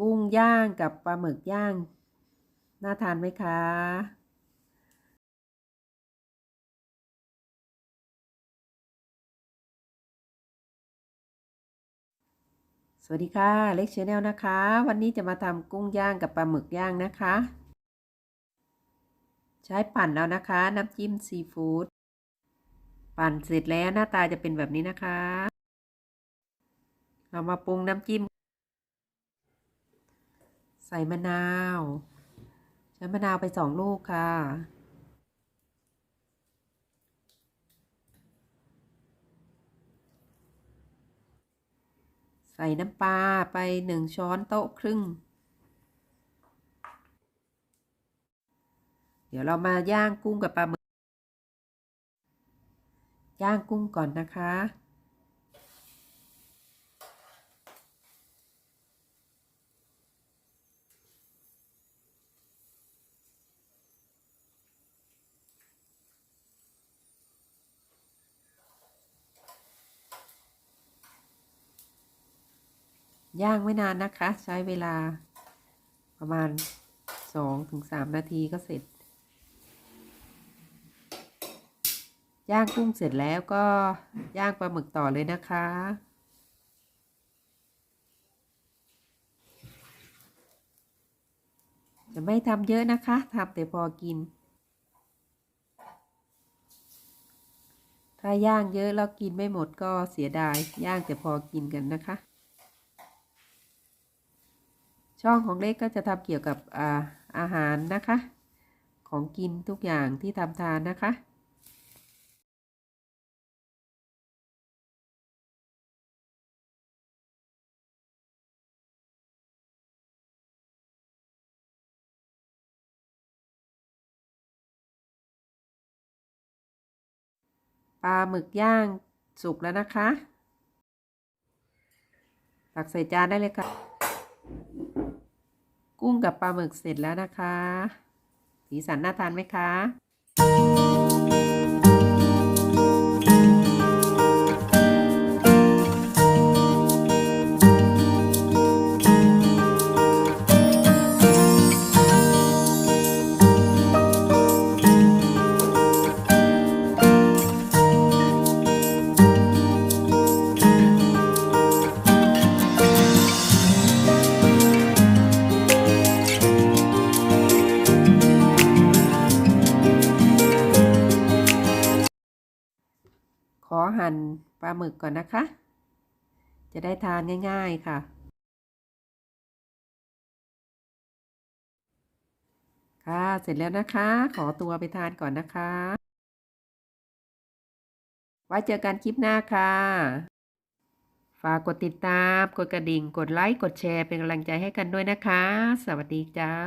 กุ้งย่างกับปลาหมึกย่าง น่าทานไหมคะสวัสดีค่ะ เล็กชแนลนะคะ วันนี้จะมาทำกุ้งย่างกับปลาหมึกย่างนะคะ ใช้ปั่นแล้วนะคะ น้ำจิ้มซีฟู้ดปั่นเสร็จแล้วหน้าตาจะเป็นแบบนี้นะคะ เรามาปรุงน้ำจิ้ม ใส่มะนาวใช้มะนาวไปสองลูกค่ะ ใส่น้ำปลาไปหนึ่งช้อนโต๊ะครึ่ง เดี๋ยวเรามาย่างกุ้งกับปลาหมึกย่างกุ้งก่อนนะคะ ย่างไม่นานนะคะ ใช้เวลาประมาณ2-3นาทีก็เสร็จ ย่างกุ้งเสร็จแล้วก็ย่างปลาหมึกต่อเลยนะคะ จะไม่ทำเยอะนะคะทำแต่พอกิน ถ้าย่างเยอะแล้วกินไม่หมดก็เสียดาย ย่างแต่พอกินกันนะคะ ช่องของเล็กก็จะทำเกี่ยวกับอาอาหารนะคะ ของกินทุกอย่างที่ทำทานนะคะปลาหมึกย่างสุกแล้วนะคะ ตักใส่จานได้เลยค่ะ กุ้งกับปลาหมึกเสร็จแล้วนะคะ สีสันน่าทานไหมคะ ขอหั่นปลาหมึกก่อนนะคะ จะได้ทานง่ายๆค่ะ ค่ะ เสร็จแล้วนะคะ ขอตัวไปทานก่อนนะคะ ไว้เจอกันคลิปหน้าค่ะ ฝากกดติดตาม กดกระดิ่ง กดไลค์ กดแชร์เป็นกำลังใจให้กันด้วยนะคะ สวัสดีจ้า